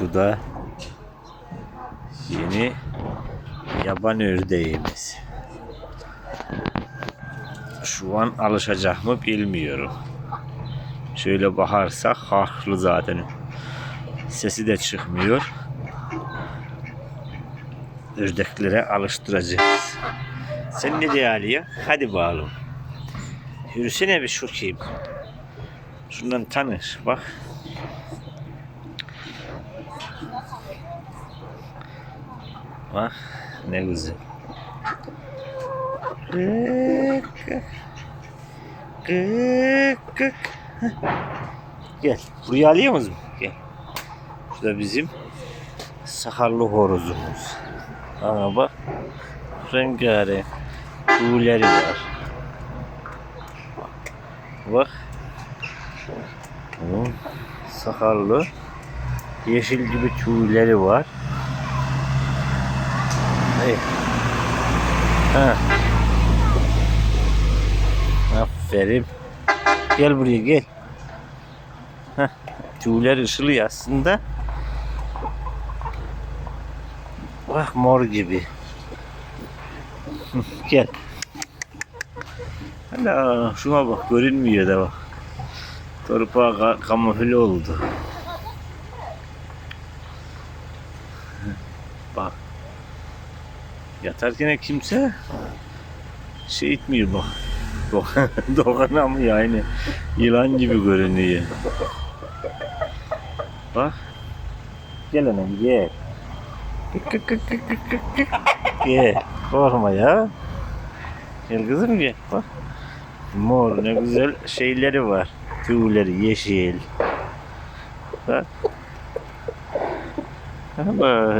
Bu da yeni yaban ördeğimiz. Şu an alışacak mı bilmiyorum. Şöyle bakarsak haklı zaten. Sesi de çıkmıyor. Ördeklere alıştıracağız. Sen ne diyor Ali? Hadi bakalım. Yürüsene bir şurayım. Şundan tanış bak. Bak ne güzel. Kık kık. Kık. Gel. Buraya alıyor musun? Gel. Şurada bizim sakallı horozumuz. Aa bak. Rengarenk. Tüyleri var. Bak. Bunun sakallı. Yeşil gibi tüyleri var. Ha. Aferin. Gel buraya gel. Heh. Tüyler ışılıyor aslında. Bak mor gibi. Gel. Hala şuna bak görünmüyor da bak. Torpağı ka- kamufle oldu. Bak. Yatarken kimse şey etmiyor. Dok- Dokunamıyor aynı. Yılan gibi görünüyor. Bak. Gel anam gel. Gel. Korkma ya. Gel kızım gel. Bak. Mor ne güzel şeyleri var. Tüyleri yeşil. Bak. Ama.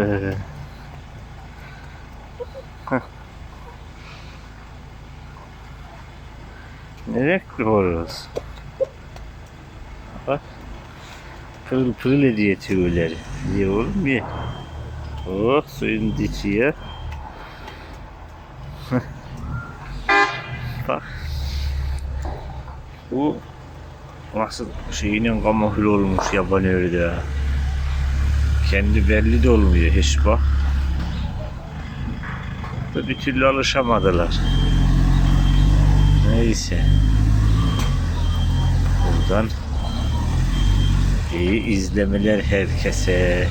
Renkli horoz. Bak. Pırıl pırıl ediyor tüyleri. Ye oğlum ye. Oh suyun diçi ya. Bak. Bu nasıl şeyinin kamufle olmuş yaban ördeği. Kendi belli de olmuyor hiç bak. Da bir türlü alışamadılar. Neyse. Buradan iyi izlemeler herkese.